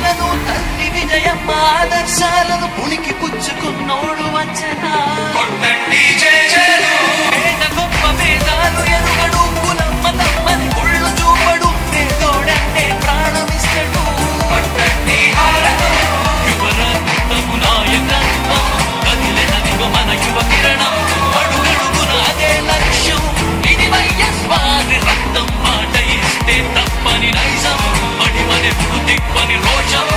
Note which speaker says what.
Speaker 1: మనను తల్లి విజయమ్మ ఆదర్శాలను పుణికి పుచ్చుకున్నోడు వచ్చనా జయ జయ. Big Bunny Roger.